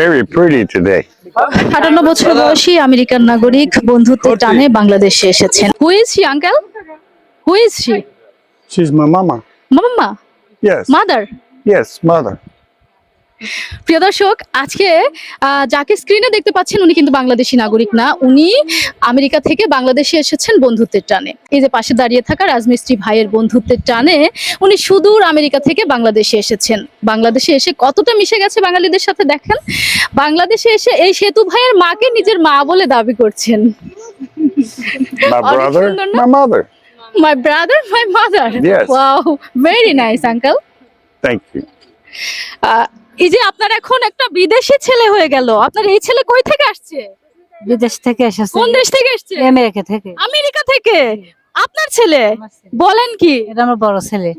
very pretty today. আটান্ন বছর বয়সী আমেরিকান নাগরিক বন্ধুত্বের টানে বাংলাদেশে এসেছেন who's she uncle who's she She's my mama. Mamma Yes. Mother Yes, mother. প্রিয় দর্শক আজকে যাকে স্ক্রিনে দেখতে পাচ্ছেন উনি কিন্তু বাংলাদেশি নাগরিক না উনি আমেরিকা থেকে বাংলাদেশে এসেছেন বন্ধুত্বের টানে। এই যে পাশে দাঁড়িয়ে থাকা রাজমিস্ত্রি ভাইয়ের বন্ধুত্বের টানে উনি সুদূর আমেরিকা থেকে বাংলাদেশে এসেছেন। বাংলাদেশে এসে কতটা মিশে গেছে বাঙালিদের সাথে দেখেন? বাংলাদেশে এসে এই সেতু ভাইয়ের মাকে নিজের মা বলে দাবি করছেন। My brother, my mother. My brother my mother Yes. Nice uncle Thank you. এই যে আপনার এখন একটা বিদেশি ছেলে হয়ে গেল আপনার এই ছেলে কই থেকে আসছে? বিদেশ থেকে এসেছে। কোন দেশ থেকে এসছে? আমেরিকা থেকে। আমেরিকা থেকে? আপনার ছেলে? বলেন কি? এটা আমার বড় ছেলে।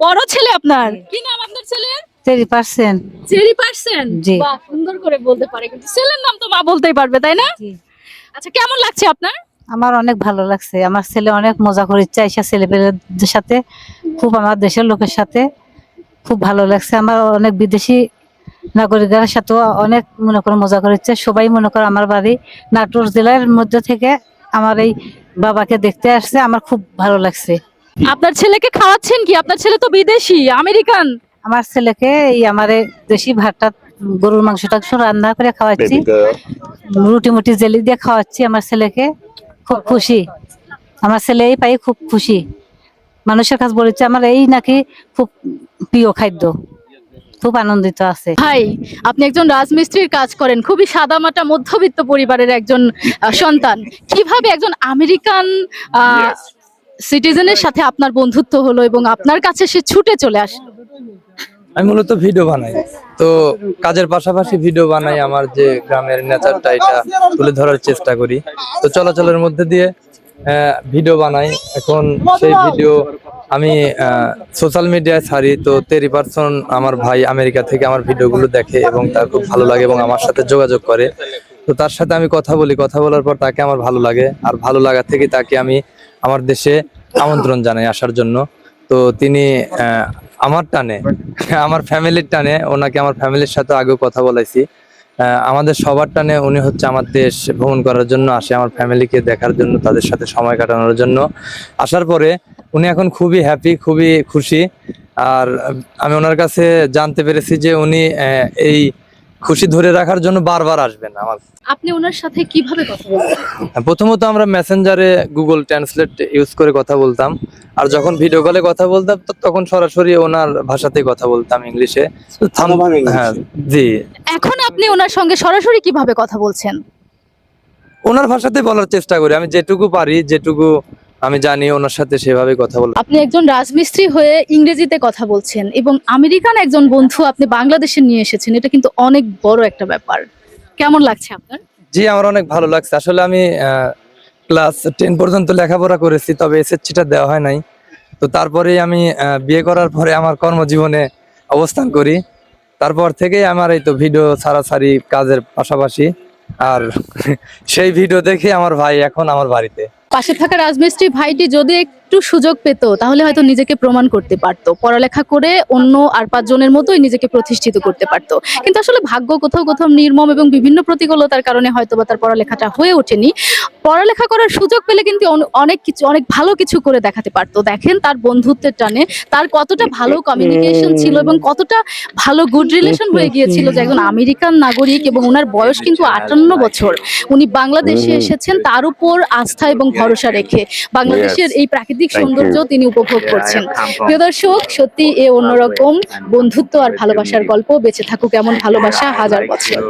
বড় ছেলে আপনার? কি নাম আপনার ছেলের? তেরি পার্সেন্ট চেরি পার্সেন্ট জি। বাহ সুন্দর করে বলতে পারে কিন্তু ছেলের নাম তো মা বলতেই পারবে তাই না? আচ্ছা কেমন লাগছে আপনার? আমার অনেক ভালো লাগছে। আমার ছেলে অনেক মজা করে ইচ্ছা চাইছে ছেলেপেলেদের সাথে খুব আমার দেশের লোকের সাথে। খুব ভালো লাগছে। আমার অনেক বিদেশি নাগরিকের সাথেও অনেক মনে করে মজা করেছে। সবাই মনে করে আমার বাড়ি নাটোর জেলার মধ্যে থেকে আমার এই বাবাকে দেখতে আসছে। আমার খুব ভালো লাগছে। আপনার ছেলেকে খাওয়াচ্ছেন কি? আপনার ছেলে তো বিদেশি আমেরিকান। আমার ছেলেকে এই আমার এই দেশি ভাতটা গরুর মাংসটা রান্না করে খাওয়াচ্ছি। রুটি মুটি জেলি দিয়ে খাওয়াচ্ছি। আমার ছেলেকে খুব খুশি। আমার ছেলে এই পাই খুব খুশি। মানুষের কাছে বলেছে আমার এই নাকি খুব প্রিয় খাদ্য। খুব আনন্দিত আছে। ভাই আপনি একজন রাজমিস্ত্রির কাজ করেন খুবই সাদামাটা মধ্যবিত্ত পরিবারের একজন সন্তান। কীভাবে একজন আমেরিকান. সিটিজেনের সাথে আপনার বন্ধুত্ব হলো এবং আপনার কাছে সে ছুটে চলে আসলো আমি মূলত ভিডিও বানাই। তো কাজের পাশাপাশি ভিডিও বানাই আমার যে গ্রামের নেচারটা এটা তুলে ধরার চেষ্টা করি। তো চলাচলের মধ্যে দিয়ে ভিডিও বানাই। এখন সেই ভিডিও আমি সোশ্যাল মিডিয়ায় ছাড়ি তো তেরি পার্সন আমার ভাই আমেরিকা থেকে আমার ভিডিওগুলো দেখে এবং তার খুব ভালো লাগে এবং আমার সাথে যোগাযোগ করে। তো তার সাথে আমি কথা বলি। কথা বলার পর তাকে আমার ভালো লাগে। আর ভালো লাগা থেকে তাকে আমি আমার দেশে আমন্ত্রণ জানাই আসার জন্য। তো তিনি আহ, আমার টানে আমার ফ্যামিলির টানে ওনাকে আমার ফ্যামিলির সাথে আগেও কথা বলাইছি। আমাদের সবার টানে উনি হচ্ছে আমার দেশ ভ্রমণ করার জন্য আসে, আমার ফ্যামিলিকে দেখার জন্য, তাদের সাথে সময় কাটানোর জন্য। আসার পরে উনি এখন খুবই হ্যাপি খুবই খুশি। আর আমি ওনার কাছে জানতে পেরেছি যে উনি এই খুশি ধরে রাখার জন্য বারবার আসবেন আমার। আপনি ওনার সাথে কীভাবে কথা বলছেন প্রথমত আমরা মেসেঞ্জারে গুগল ট্রান্সলেট ইউজ করে কথা বলতাম। আর যখন ভিডিও কলে কথা বলতাম তো তখন সরাসরি ওনার ভাষাতেই কথা বলতাম ইংলিশে হ্যাঁ জি। এখন আপনি ওনার সঙ্গে সরাসরি কীভাবে কথা বলছেন? ওনার ভাষাতে বলার চেষ্টা করি। আমি যেটুকু পারি যেটুকু আমি জানি ওনার সাথে সেভাবে কথা বল আপনি একজন রাজমিস্ত্রি হয়ে ইংরেজিতে কথা বলছেন এবং আমেরিকান একজন বন্ধু আপনি বাংলাদেশে নিয়ে এসেছেন এটা কিন্তু অনেক বড় একটা ব্যাপার। কেমন লাগছে আপনার? জি আমার অনেক ভালো লাগছে। আসলে আমি ক্লাস টেন পর্যন্ত লেখাপড়া করেছি তবে এসএসসিটা দেওয়া হয় নাই। তো তারপরে আমি বিয়ে করার পরে আমার কর্মজীবনে অবস্থান করি। তারপর থেকেই আমার এই তো ভিডিও ছাড়াছাড়ি কাজের পাশাপাশি। আর সেই ভিডিও দেখে আমার ভাই এখন আমার বাড়িতে। পাশে থাকা রাজমিস্ত্রি ভাইটি যদি একটু সুযোগ পেত তাহলে হয়তো নিজেকে প্রমাণ করতে পারতো। পড়ালেখা করে অন্য আর পাঁচজনের মতোই নিজেকে প্রতিষ্ঠিত করতে পারতো। কিন্তু আসলে ভাগ্য কোথাও কোথাও নির্মম এবং বিভিন্ন প্রতিকূলতার কারণে হয়তো বা তার পড়ালেখাটা হয়ে ওঠেনি। পড়ালেখা করার সুযোগ পেলে কিন্তু অনেক কিছু অনেক ভালো কিছু করে দেখাতে পারতো। দেখেন তার বন্ধুত্বের টানে তার কতটা ভালো কমিউনিকেশন ছিল এবং কতটা ভালো গুড রিলেশন হয়ে গিয়েছিল যে একজন আমেরিকান নাগরিক এবং ওনার বয়স কিন্তু আটান্ন বছর। উনি বাংলাদেশে এসেছেন তার উপর আস্থা এবং ভরসা রেখে। বাংলাদেশের এই প্রাকৃতিক You. সৌন্দর্য তিনি উপভোগ করছেন। প্রিয় দর্শক সত্যি এ অন্যরকম বন্ধুত্ব আর ভালোবাসার গল্প বেঁচে থাকুক এমন ভালোবাসা হাজার বছর।